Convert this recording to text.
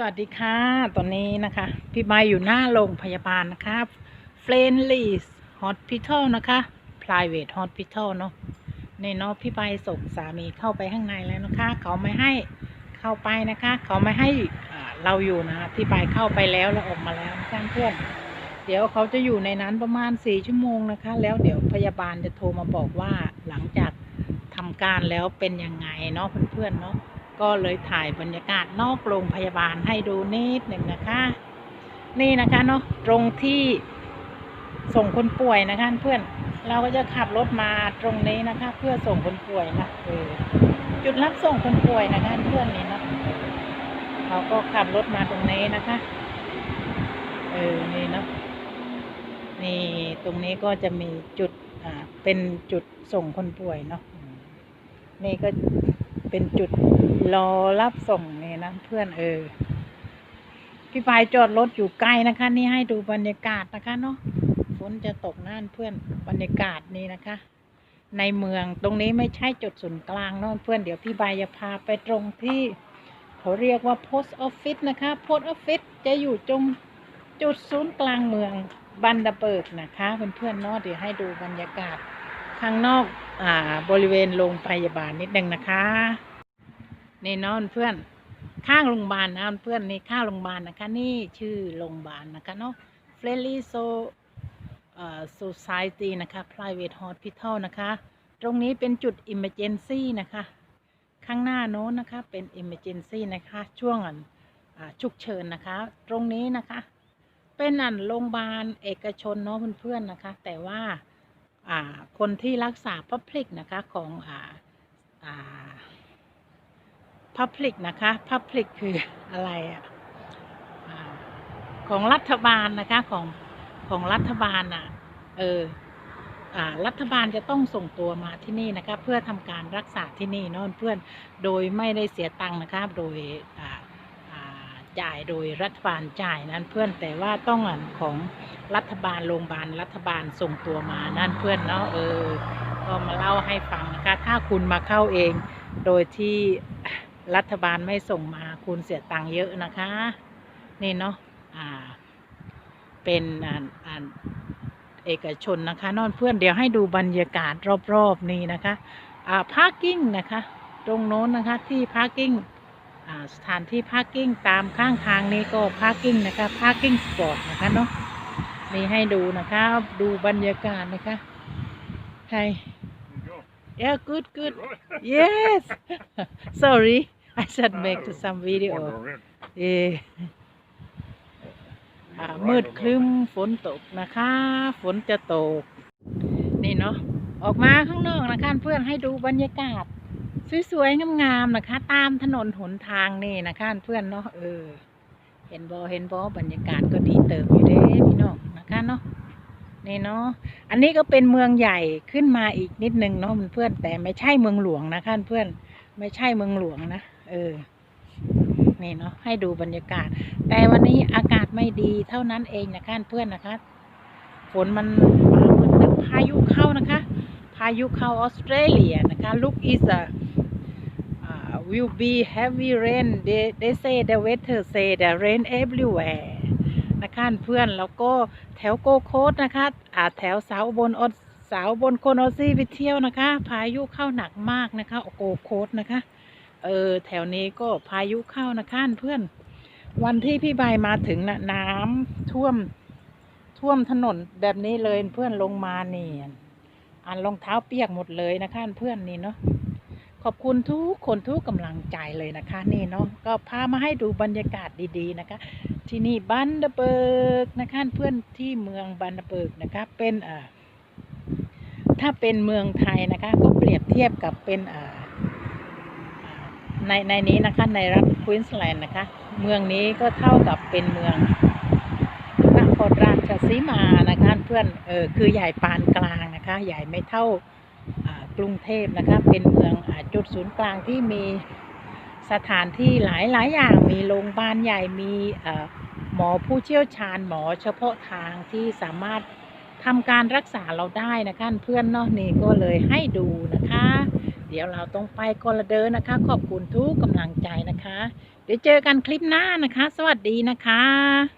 สวัสดีค่ะ ตอนนี้นะคะ พี่ใบอยู่หน้าโรงพยาบาลนะคะ Friendly Hospital นะคะ Private Hospital เนาะนี่เนาะพี่ใบส่งสามีเข้าไปข้างในแล้วนะคะ เขาไม่ให้เข้าไปนะคะ เขาไม่ให้เราอยู่นะพี่ใบเข้าไปแล้วแล้วออกมาแล้วนะเพื่อนเดี๋ยวเขาจะอยู่ในนั้นประมาณสี่ชั่วโมงนะคะ แล้วเดี๋ยวพยาบาลจะโทรมาบอกว่าหลังจากทำการแล้วเป็นยังไงเนาะเพื่อนๆเนาะ ก็เลยถ่ายบรรยากาศนอกโรงพยาบาลให้ดูนิดหนึ่งนะคะ นี่นะคะเนาะตรงที่ส่งคนป่วยนะคะเพื่อนเราก็จะขับรถมาตรงนี้นะคะ เพื่อส่งคนป่วยนะเออจุดรับส่งคนป่วยนะคะเพื่อนนี่เนาะเราก็ขับรถมาตรงนี้นะคะเออนี่เนาะนี่ตรงนี้ก็จะมีจุดอ่าเป็นจุดส่งคนป่วยเนาะนี่ก็ เป็นจุดรอรับส่งนี่นะเพื่อนเออพี่ปายจอดรถอยู่ไกล้นะคะ นี่ให้ดูบรรยากาศนะคะเนาะฝนจะตกน่านเพื่อนบรรยากาศนี่นะคะ ในเมืองตรงนี้ไม่ใช่จุดศูนย์กลางเนาะเพื่อนเดี๋ยวพี่บายจะพาไปตรงที่เขาเรียกว่า post office นะคะ post office จะอยู่ตรงจุดศูนย์กลางเมืองบันดาเบิร์กนะคะเพื่อนๆเนาะเดี๋ยวให้ดูบรรยากาศ ข้างนอกอ่าบริเวณโรงพยาบาลนิดนึงนะคะนี่นอนเพื่อนข้างโรงพยาบาลนะเพื่อนนี่ข้างโรงพยาบาลนะคะ นี่ชื่อโรงพยาบาลนะคะเนาะ Friendly So เอ่อ Society นะคะ Private Hospital นะคะ ตรงนี้เป็นจุด Emergency นะคะ ข้างหน้าโน้นนะคะเป็น Emergency นะคะ ช่วงอันอ่าฉุกเฉินนะคะ ตรงนี้นะคะ เป็นอันโรงพยาบาลเอกชนเนาะเพื่อนๆนะคะ แต่ว่า คนที่รักษา Public นะคะของอ่าอ่า Public นะคะ Public คืออะไรอะอของรัฐบาลนะคะของของรัฐบาลอะเอออ่ารัฐบาลจะต้องส่งตัวมาที่นี่นะคะ เพื่อทำการรักษาที่นี่นาะเพื่อนโดยไม่ได้เสียตังค์นะคะ โดยอ่า จ่ายโดยรัฐบาลจ่ายนั้นเพื่อนแต่ว่าต้องอันของรัฐบาลโรงพยาบาลรัฐบาลส่งตัวมานั่นเพื่อนเนาะเออก็มาเล่าให้ฟังนะคะถ้าคุณมาเข้าเอง โดยที่รัฐบาลไม่ส่งมาคุณเสียตังค์เยอะนะคะ นี่เนาะอ่า เป็นอ่านอ่านเอกชนนะคะนอนเพื่อนเดี๋ยวให้ดูบรรยากาศรอบๆนี้นะคะอ่าพาร์กิ้งนะคะ ตรงโน้นนะคะที่พาร์กิ้ง สถานที่พาร์กิ้งตามข้างทางนี้ก็พาร์กิ้งนะคะพาร์กิ้งสปอร์ตนะคะเนาะนี่ให้ดูนะคะดูบรรยากาศนะคะใช่ yeah good good yes sorry I should make some video เอออ่ามืดครึ้มฝนตกนะคะ ฝนจะตก นี่เนาะออกมาข้างนอกนะคะเพื่อนให้ดูบรรยากาศ สวยๆงามๆนะคะ ตามถนนหนทางนี่นะคะเพื่อนเนาะเออ เห็นบอเห็นบอบรรยากาศก็ดีเติบอยู่เด้พี่น้องนะคะเนาะนี่เนาะอันนี้ก็เป็นเมืองใหญ่ขึ้นมาอีกนิดนึงเนาะเพื่อนแต่ไม่ใช่เมืองหลวงนะคะเพื่อนไม่ใช่เมืองหลวงนะเออนี่เนาะให้ดูบรรยากาศ แต่วันนี้อากาศไม่ดีเท่านั้นเองนะคะเพื่อนนะคะฝนมันมาเหมือนนึกพายุเข้านะคะ พายุเข้าออสเตรเลียนะคะ look is a will be heavy rain they they say the weather say the rain everywhere นะคะเพื่อนแล้วก็แถวโกโคสนะคะอาแถวสาวบนออสสาวบนโคนอซี่ไปเที่ยวนะคะ พายุเข้าหนักมากนะคะโกโคสนะคะเออแถวนี้ก็พายุเข้านะคะเพื่อน วันที่พี่ใบมาถึงนะน้ำท่วมท่วมถนนแบบนี้เลยเพื่อนลงมาเนี่อันรองเท้าเปียกหมดเลยนะคะเพื่อนนี่เนาะ ขอบคุณทุกคนทุกกำลังใจเลยนะคะนี่เนาะก็พามาให้ดูบรรยากาศดีๆนะคะ ที่นี่บันเดเบิร์กนะคะเพื่อนที่เมืองบันเดเบิร์กนะคะเป็นอ่าถ้าเป็นเมืองไทยนะคะก็เปรียบเทียบกับเป็นอ่าในในนี้นะคะในรัฐควีนสแลนด์นะคะ เมืองนี้ก็เท่ากับเป็นเมืองนครราชสีมานะคะเพื่อนเออคือใหญ่ปานกลางนะคะ ใหญ่ไม่เท่าอ่า กรุงเทพนะคะเป็นเมืองอจุดศูนย์กลางที่มีสถานที่หลายหลายอย่างมีโรงพยาบาลใหญ่มีหมอผู้เชี่ยวชาญหมอเฉพาะทางที่สามารถทำการรักษาเราได้นะคะเพื่อนเนาะนี่ก็เลยให้ดูนะคะ เดี๋ยวเราต้องไปคนละเดินนะคะ ขอบคุณทุกกำลังใจนะคะ เดี๋ยวเจอกันคลิปหน้านะคะ สวัสดีนะคะ